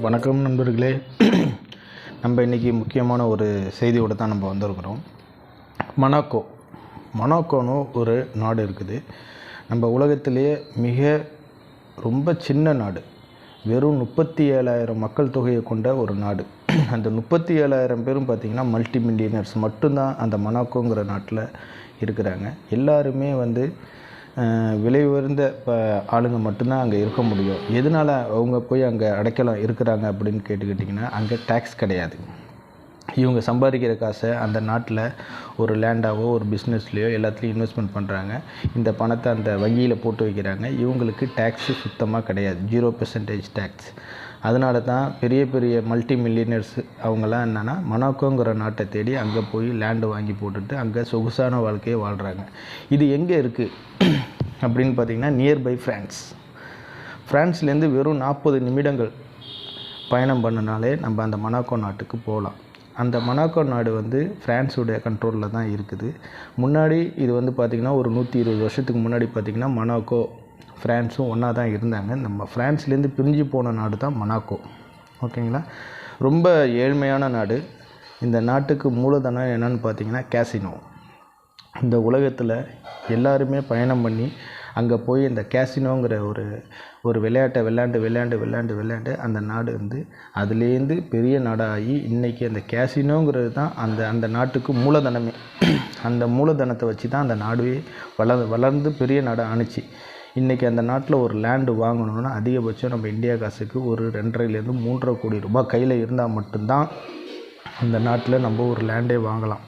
வணக்கம் நண்பர்களே. நம்ம இன்றைக்கி முக்கியமான ஒரு செய்தியோடு தான் நம்ம வந்திருக்கிறோம். மொனாக்கோ. மொனாக்கோன்னு ஒரு நாடு இருக்குது. நம்ம உலகத்திலேயே மிக ரொம்ப சின்ன நாடு. வெறும் முப்பத்தி ஏழாயிரம் மக்கள் தொகையை கொண்ட ஒரு நாடு. அந்த முப்பத்தி ஏழாயிரம் பேரும் பார்த்திங்கன்னா மல்டி மில்லியனர்ஸ் மட்டும்தான் அந்த மொனாக்கோங்கிற நாட்டில் இருக்கிறாங்க. எல்லாருமே வந்து விலை உயர்ந்த இப்போ ஆளுங்க மட்டும்தான் அங்கே இருக்க முடியும். எதனால் அவங்க போய் அங்கே அடைக்கலம் இருக்கிறாங்க அப்படின்னு கேட்டுக்கிட்டிங்கன்னா அங்கே டேக்ஸ் கிடையாது. இவங்க சம்பாதிக்கிற காசை அந்த நாட்டில் ஒரு லேண்டாவோ ஒரு பிஸ்னஸ்லேயோ எல்லாத்துலேயும் இன்வெஸ்ட்மெண்ட் பண்ணுறாங்க இந்த பணத்தை அந்த வங்கியில் போட்டு வைக்கிறாங்க. இவங்களுக்கு டேக்ஸு சுத்தமாக கிடையாது. ஜீரோ பெர்சன்டேஜ் டேக்ஸ் அதனால தான் பெரிய பெரிய மல்டி மில்லியனர்ஸ் அவங்கெல்லாம் என்னென்னா மொனாக்கோங்கிற நாட்டை தேடி அங்கே போய் லேண்டு வாங்கி போட்டுட்டு அங்கே சொகுசான வாழ்க்கையை வாழ்கிறாங்க இது எங்கே இருக்குது அப்படின்னு பார்த்தீங்கன்னா நியர்பை ஃப்ரான்ஸ் ஃப்ரான்ஸ்லேருந்து வெறும் நாற்பது நிமிடங்கள் பயணம் பண்ணினாலே நம்ம அந்த மொனாக்கோ நாட்டுக்கு போகலாம் அந்த மொனாக்கோ நாடு வந்து ஃப்ரான்ஸுடைய கண்ட்ரோலில் தான் இருக்குது. முன்னாடி இது வந்து பார்த்திங்கன்னா ஒரு நூற்றி இருபது வருஷத்துக்கு முன்னாடி பார்த்திங்கன்னா மொனாக்கோ ஃப்ரான்ஸும் ஒன்றா தான் இருந்தாங்க. நம்ம ஃப்ரான்ஸ்லேருந்து பிரிஞ்சு போன நாடு தான் மொனாக்கோ. ஓகேங்களா? ரொம்ப ஏழ்மையான நாடு. இந்த நாட்டுக்கு மூலதனம் என்னன்னு பார்த்தீங்கன்னா கேசினோ இந்த உலகத்தில் எல்லாருமே பயணம் பண்ணி அங்கே போய் இந்த கேசினோங்கிற ஒரு ஒரு விளையாட்டை விளையாண்டு விளையாண்டு விளையாண்டு விளையாண்டு அந்த நாடு வந்து அதுலேருந்து பெரிய நாடாகி இன்றைக்கி அந்த கேசினோங்கிறது தான் அந்த அந்த நாட்டுக்கு மூலதனமே. அந்த மூலதனத்தை வச்சு தான் அந்த நாடுவே வளர் வளர்ந்து பெரிய நாடாக ஆணுச்சு. இன்றைக்கி அந்த நாட்டில் ஒரு லேண்டு வாங்கணுன்னா அதிகபட்சம் நம்ம இந்தியா காசுக்கு ஒரு ரெண்டரைலேருந்து மூன்றரை கோடி ரூபாய் கையில் இருந்தால் மட்டும்தான் அந்த நாட்டில் நம்ம ஒரு லேண்டே வாங்கலாம்.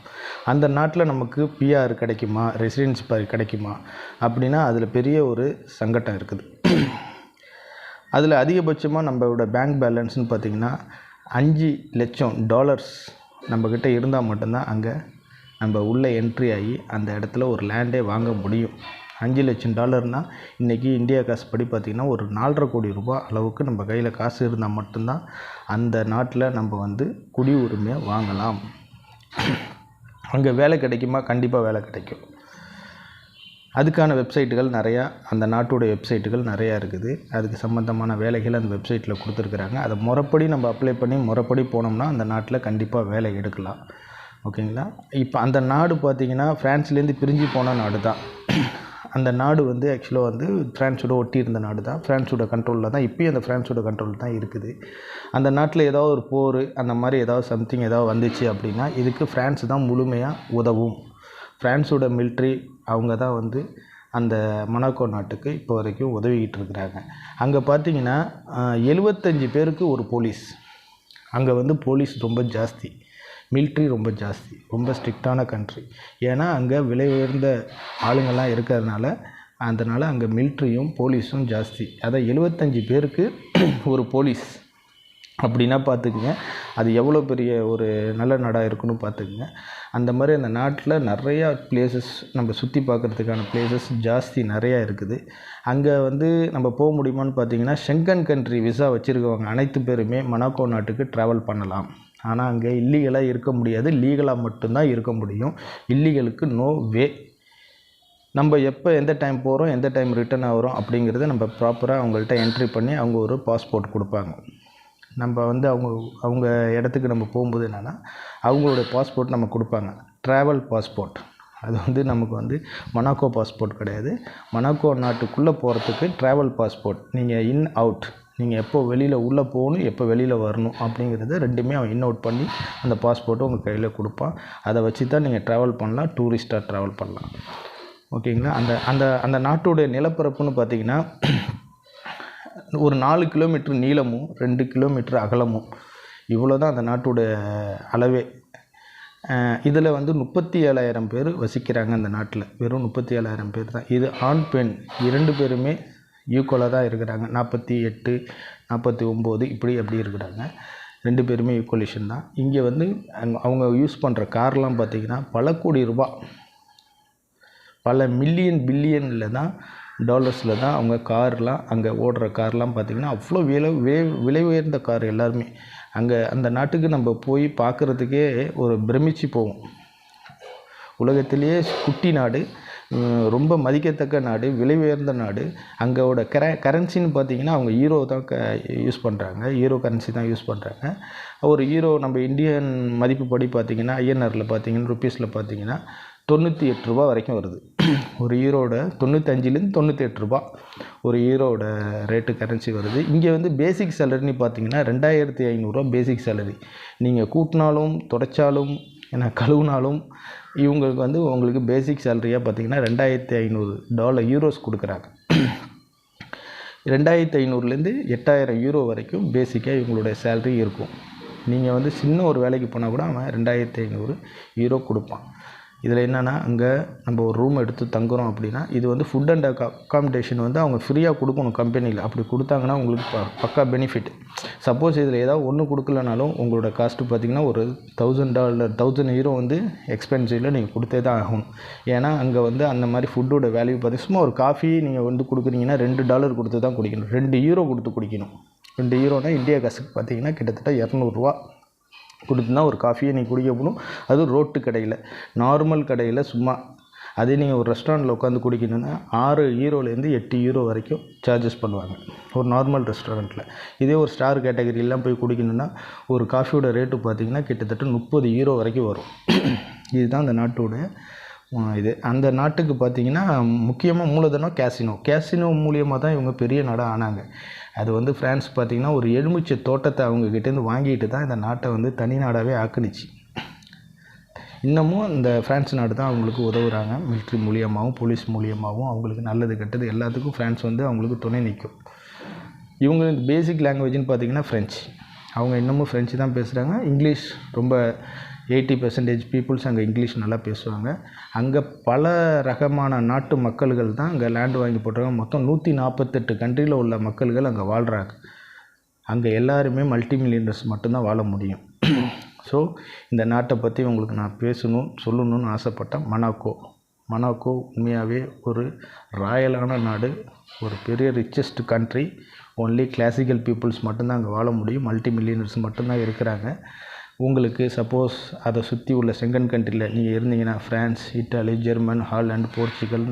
அந்த நாட்டில் நமக்கு பிஆர் கிடைக்குமா? ரெசிடென்ஸ் கிடைக்குமா? அப்படின்னா அதில் பெரிய ஒரு சங்கடம் இருக்குது. அதில் அதிகபட்சமாக நம்மளோட பேங்க் பேலன்ஸ்னு பார்த்திங்கன்னா அஞ்சு லட்சம் டாலர்ஸ் நம்மக்கிட்ட இருந்தால் மட்டும்தான் அங்கே நம்ம உள்ளே என்ட்ரி ஆகி அந்த இடத்துல ஒரு லேண்டே வாங்க முடியும். அஞ்சு லட்சம் டாலர்னால் இன்றைக்கி இந்தியா காசு படி பார்த்திங்கன்னா ஒரு நாலரை கோடி ரூபாய் அளவுக்கு நம்ம கையில் காசு இருந்தால் மட்டும்தான் அந்த நாட்டில் நம்ம வந்து குடி உரிமையை வாங்கலாம். அங்கே வேலை கிடைக்குமா? கண்டிப்பாக வேலை கிடைக்கும். அதுக்கான வெப்சைட்டுகள் நிறையா அந்த நாட்டுடைய வெப்சைட்டுகள் நிறையா இருக்குது. அதுக்கு சம்மந்தமான வேலைகள் அந்த வெப்சைட்டில் கொடுத்துருக்குறாங்க. அதை முறைப்படி நம்ம அப்ளை பண்ணி முறைப்படி போனோம்னா அந்த நாட்டில் கண்டிப்பாக வேலை எடுக்கலாம். ஓகேங்களா? இப்போ அந்த நாடு பார்த்திங்கன்னா ஃப்ரான்ஸ்லேருந்து பிரிஞ்சு போன நாடு தான் அந்த நாடு வந்து ஆக்சுவலாக வந்து ஃப்ரான்ஸோட ஒட்டி இருந்த நாடு தான் ஃப்ரான்ஸோட கண்ட்ரோலில் தான் இப்போயும் அந்த ஃப்ரான்ஸோட கண்ட்ரோல் தான் இருக்குது. அந்த நாட்டில் ஏதாவது ஒரு போர் அந்த மாதிரி ஏதாவது சம்திங் ஏதாவது வந்துச்சு அப்படின்னா இதுக்கு ஃப்ரான்ஸ் தான் முழுமையாக உதவும். ஃப்ரான்ஸோட மிலிட்ரி அவங்க தான் வந்து அந்த மொனாக்கோ நாட்டுக்கு இப்போ வரைக்கும் உதவிக்கிட்டு இருக்கிறாங்க. அங்கே பார்த்தீங்கன்னா எழுபத்தஞ்சி பேருக்கு ஒரு போலீஸ். அங்கே வந்து போலீஸ் ரொம்ப ஜாஸ்தி. மில்ட்ரி ரொம்ப ஜாஸ்தி ரொம்ப ஸ்ட்ரிக்டான கண்ட்ரி ஏன்னா அங்கே விலை உயர்ந்த ஆளுங்கள்லாம் இருக்கிறதுனால அதனால் அங்கே மில்ட்ரியும் போலீஸும் ஜாஸ்தி. அதான் எழுபத்தஞ்சி பேருக்கு ஒரு போலீஸ் அப்படின்னா பார்த்துக்குங்க அது எவ்வளோ பெரிய ஒரு நல்ல நாடாக இருக்குன்னு பார்த்துக்குங்க. அந்த மாதிரி அந்த நாட்டில் நிறையா பிளேசஸ் நம்ம சுற்றி பார்க்குறதுக்கான பிளேசஸ் ஜாஸ்தி நிறையா இருக்குது. அங்கே வந்து நம்ம போக முடியுமான்னு பார்த்தீங்கன்னா ஷெங்கன் கண்ட்ரி விசா வச்சுருக்கவங்க அனைத்து பேருமே மனாக்கோ நாட்டுக்கு ட்ராவல் பண்ணலாம். ஆனால் அங்கே இல்லீகலாக இருக்க முடியாது. லீகலாக மட்டும்தான் இருக்க முடியும். இல்லீகலுக்கு நோ வே நம்ம எப்போ எந்த டைம் போகிறோம் எந்த டைம் ரிட்டர்ன் ஆகிறோம் அப்படிங்கிறத நம்ம ப்ராப்பராக அவங்கள்ட்ட என்ட்ரி பண்ணி அவங்க ஒரு பாஸ்போர்ட் கொடுப்பாங்க. நம்ம வந்து அவங்க அவங்க இடத்துக்கு நம்ம போகும்போது என்னென்னா அவங்களோட பாஸ்போர்ட் நம்ம கொடுப்பாங்க. ட்ராவல் பாஸ்போர்ட் அது வந்து நமக்கு வந்து மொனாக்கோ பாஸ்போர்ட் கிடையாது. மொனாக்கோ நாட்டுக்குள்ளே போகிறதுக்கு ட்ராவல் பாஸ்போர்ட் நீங்கள் இன் அவுட் நீங்கள் எப்போ வெளியில் உள்ளே போகணும் எப்போ வெளியில் வரணும் அப்படிங்கிறத ரெண்டுமே அவன் இன் அவுட் பண்ணி அந்த பாஸ்போர்ட்டை உங்கள் கையில் கொடுப்பான். அதை வச்சு தான் நீங்கள் ட்ராவல் பண்ணலாம் டூரிஸ்ட்டாக ட்ராவல் பண்ணலாம். ஓகேங்களா? அந்த அந்த அந்த நாட்டுடைய நிலப்பரப்புன்னு பார்த்தீங்கன்னா ஒரு நாலு கிலோமீட்டர் நீளமும் ரெண்டு கிலோமீட்டர் அகலமும். இவ்வளோ தான் அந்த நாட்டோட அளவே. இதில் வந்து முப்பத்தி ஏழாயிரம் பேர் வசிக்கிறாங்க அந்த நாட்டில். வெறும் முப்பத்தி ஏழாயிரம் பேர் தான். இது ஆண் பெண். இரண்டு பேருமே ஈக்குவலாக தான் இருக்கிறாங்க. நாற்பத்தி எட்டு நாற்பத்தி ஒம்பது இப்படி அப்படி இருக்கிறாங்க. ரெண்டு பேருமே ஈக்குவலேஷன் தான். இங்கே வந்து அவங்க யூஸ் பண்ணுற கார்லாம் பார்த்திங்கன்னா பல கோடி ரூபா பல மில்லியன் பில்லியனில் தான் டாலர்ஸில் தான் அவங்க கார்லாம் அங்கே ஓடுற கார்லாம் பார்த்திங்கன்னா அவ்வளோ விலை விலை உயர்ந்த கார் எல்லாருமே. அங்கே அந்த நாட்டுக்கு நம்ம போய் பார்க்குறதுக்கே ஒரு பிரமிச்சு போவோம். உலகத்திலேயே குட்டி நாடு. ரொம்ப மதிக்கத்தக்க நாடு விலை உயர்ந்த நாடு. அங்கோட கர கரன்சின்னு பார்த்தீங்கன்னா அவங்க ஈரோ தான் க யூஸ் பண்ணுறாங்க ஈரோ கரன்சி தான் யூஸ் பண்ணுறாங்க ஒரு ஈரோ நம்ம இந்தியன் மதிப்புப்படி பார்த்தீங்கன்னா ஐஎன்ஆரில் பார்த்தீங்கன்னா ருப்பீஸில் பார்த்தீங்கன்னா தொண்ணூற்றி எட்டு ரூபா வரைக்கும் வருது. ஒரு ஈரோட தொண்ணூத்தஞ்சிலேருந்து தொண்ணூற்றி எட்டு ரூபா ஒரு ஈரோட ரேட்டு கரன்சி வருது. இங்கே வந்து பேசிக் சேலரின்னு பார்த்தீங்கன்னா ரெண்டாயிரத்தி ஐநூறுரூவா பேசிக் சேலரி நீங்கள் கூட்டினாலும் தொடச்சாலும் ஏன்னா கழுவுனாலும் இவங்களுக்கு வந்து உங்களுக்கு பேசிக் சேலரியாக பார்த்தீங்கன்னா ரெண்டாயிரத்தி ஐநூறு டாலர் யூரோஸ் கொடுக்குறாங்க. ரெண்டாயிரத்தி ஐநூறுலேருந்து எட்டாயிரம் யூரோ வரைக்கும் பேசிக்காக இவங்களுடைய சேலரி இருக்கும். நீங்கள் வந்து சின்ன ஒரு வேலைக்கு போனால் கூட அவன் ரெண்டாயிரத்தி ஐநூறு யூரோ கொடுப்பான். இதில் என்னென்னா அங்கே நம்ம ஒரு ரூம் எடுத்து தங்குறோம் அப்படின்னா இது வந்து ஃபுட் அண்ட் அக்காமடேஷன் வந்து அவங்க ஃப்ரீயாக கொடுக்கணும் கம்பெனியில் அப்படி கொடுத்தாங்கன்னா உங்களுக்கு ப பக்கா பெனிஃபிட் சப்போஸ் இதில் ஏதாவது ஒன்று கொடுக்கலனாலும் உங்களோட காஸ்ட்டு பார்த்தீங்கன்னா ஒரு தௌசண்ட் டாலர் தௌசண்ட் ஹீரோ வந்து எக்ஸ்பென்சிவில் நீங்கள் கொடுத்தே தான் ஆகணும். ஏன்னா அங்கே வந்து அந்த மாதிரி ஃபுட்டோட வேல்யூ பார்த்தீங்கன்னா சும்மா ஒரு காஃபி நீங்கள் வந்து கொடுக்குறீங்கன்னா ரெண்டு டாலர் கொடுத்து தான் குடிக்கணும். ரெண்டு ஹீரோ கொடுத்து குடிக்கணும். ரெண்டு ஹீரோனால் இந்தியா காசுக்கு பார்த்தீங்கன்னா கிட்டத்தட்ட இரநூறுவா கொடுத்து தான் ஒரு காஃபியை நீங்கள் குடிக்க போகணும் அதுவும் ரோட்டு கடையில். நார்மல் கடையில் சும்மா அதே நீங்கள் ஒரு ரெஸ்டாரண்ட்டில் உட்காந்து குடிக்கணுன்னா ஆறு ஈரோலேருந்து எட்டு ஈரோ வரைக்கும் சார்ஜஸ் பண்ணுவாங்க. ஒரு நார்மல் ரெஸ்டாரண்ட்டில் இதே ஒரு ஸ்டார் கேட்டகரியெல்லாம் போய் குடிக்கணுன்னா ஒரு காஃபியோட ரேட்டு பார்த்தீங்கன்னா கிட்டத்தட்ட முப்பது ஈரோ வரைக்கும் வரும். இதுதான் அந்த நாட்டோட இது. அந்த நாட்டுக்கு பார்த்தீங்கன்னா முக்கியமாக மூலதனம் கேசினோ கேசினோ மூலியமாக தான் இவங்க பெரிய நாடாக ஆனாங்க. அது வந்து ஃப்ரான்ஸ் பார்த்தீங்கன்னா ஒரு எலுமிச்சை தோட்டத்தை அவங்க கிட்டேருந்து வாங்கிட்டு தான் இந்த நாட்டை வந்து தனி நாடாகவே ஆக்குனுச்சு. இன்னமும் இந்த ஃப்ரான்ஸ் நாடு தான் அவங்களுக்கு உதவுறாங்க. மிலிட்ரி மூலியமாகவும் போலீஸ் மூலியமாகவும் அவங்களுக்கு நல்லது கெட்டது எல்லாத்துக்கும் ஃப்ரான்ஸ் வந்து அவங்களுக்கு துணை நிற்கும். இவங்க பேசிக் லாங்குவேஜ்னு பார்த்திங்கன்னா ஃப்ரெஞ்ச் அவங்க இன்னமும் ஃப்ரெஞ்சு தான் பேசுகிறாங்க இங்கிலீஷ் ரொம்ப எயிட்டி பெர்சன்டேஜ் பீப்புள்ஸ் அங்கே இங்கிலீஷ் நல்லா பேசுவாங்க. அங்கே பல ரகமான நாட்டு மக்கள்கள் தான் அங்கே லேண்டு வாங்கி போட்டிருக்காங்க. மொத்தம் நூற்றி நாற்பத்தெட்டு கண்ட்ரியில் உள்ள மக்கள்கள் அங்கே வாழ்கிறாங்க அங்கே எல்லாருமே மல்டி மில்லியனர்ஸ் மட்டும்தான் வாழ முடியும். ஸோ இந்த நாட்டை பற்றி உங்களுக்கு நான் பேசணும் சொல்லணும்னு ஆசைப்பட்டேன் மனாக்கோ. மனாக்கோ உண்மையாகவே ஒரு ராயலான நாடு ஒரு பெரிய richest country only classical peoples மட்டும்தான் அங்கே வாழ முடியும். மல்டி மில்லியனர்ஸ் மட்டும்தான் இருக்கிறாங்க. உங்களுக்கு சப்போஸ் அதை சுற்றி உள்ள செங்கன் கண்ட்ரியில் நீங்கள் இருந்தீங்கன்னா France Italy German Holland Portugal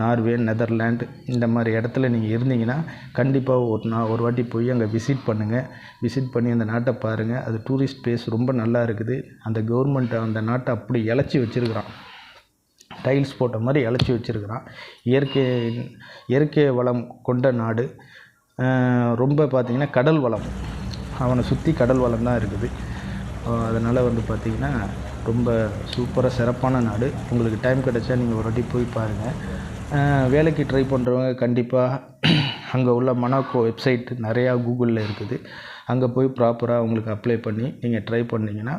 Norway Netherland இந்த மாதிரி இடத்துல நீங்கள் இருந்தீங்கன்னா கண்டிப்பாக ஒரு நான் ஒரு வாட்டி போய் அங்கே விசிட் பண்ணுங்கள் விசிட் பண்ணி அந்த நாட்டை பாருங்கள் அது டூரிஸ்ட் பிளேஸ் ரொம்ப நல்லா இருக்குது. அந்த கவர்மெண்ட் அந்த நாட்டை அப்படி இழைச்சி வச்சுருக்கிறான். டைல்ஸ் போட்ட மாதிரி இழைச்சி வச்சுருக்கிறான். இயற்கை இயற்கை வளம் கொண்ட நாடு. ரொம்ப பார்த்திங்கன்னா கடல் வளம். அவனை சுற்றி கடல் வளம் தான் இருக்குது. அதனால் வந்து பார்த்திங்கன்னா ரொம்ப சூப்பராக சிறப்பான நாடு. உங்களுக்கு டைம் கிடைச்சா நீங்கள் ஒரு வாட்டி போய் பாருங்கள் வேலைக்கு ட்ரை பண்ணுறவங்க கண்டிப்பாக அங்கே உள்ள மனாக்கோ வெப்சைட் நிறையா கூகுளில் இருக்குது. அங்கே போய் ப்ராப்பராக உங்களுக்கு அப்ளை பண்ணி நீங்கள் ட்ரை பண்ணிங்கன்னா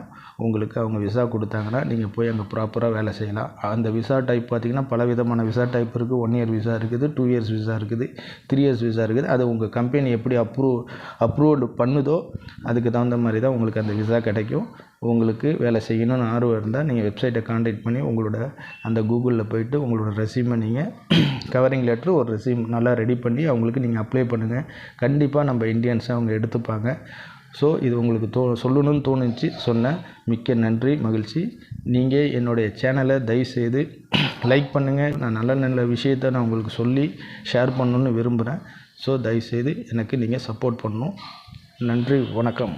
உங்களுக்கு அவங்க விசா கொடுத்தாங்கன்னா நீங்கள் போய் அங்கே ப்ராப்பராக வேலை செய்யலாம். அந்த விசா டைப் பார்த்தீங்கன்னா பல விதமான விசா டைப் இருக்குது ஒன் இயர் விசா இருக்குது டூ இயர்ஸ் விசா இருக்குது த்ரீ இயர்ஸ் விசா இருக்குது. அது உங்கள் கம்பெனி எப்படி அப்ரூவ் அப்ரூவ்டு பண்ணுதோ அதுக்கு தகுந்த மாதிரி தான் உங்களுக்கு அந்த விசா கிடைக்கும். உங்களுக்கு வேலை செய்யணும்னு ஆர்வம் இருந்தால் நீங்கள் வெப்சைட்டை காண்டாக்ட் பண்ணி உங்களோட அந்த கூகுளில் போயிட்டு உங்களோட ரெசியூமை நீங்கள் கவரிங் லெட்ரு ஒரு ரெசியூம் நல்லா ரெடி பண்ணி அவங்களுக்கு நீங்கள் அப்ளை பண்ணுங்கள் கண்டிப்பாக நம்ம இந்தியன்ஸை அவங்க எடுத்துப்பாங்க. ஸோ இது உங்களுக்கு தோ சொல்லணும்னு தோணுச்சு. சொன்னேன். மிக்க நன்றி மகிழ்ச்சி. நீங்கள் என்னுடைய சேனலை தயவுசெய்து லைக் பண்ணுங்கள் நான் நல்ல நல்ல விஷயத்தை நான் உங்களுக்கு சொல்லி ஷேர் பண்ணணுன்னு விரும்புகிறேன் ஸோ தயவுசெய்து எனக்கு நீங்கள் சப்போர்ட் பண்ணணும். நன்றி வணக்கம்.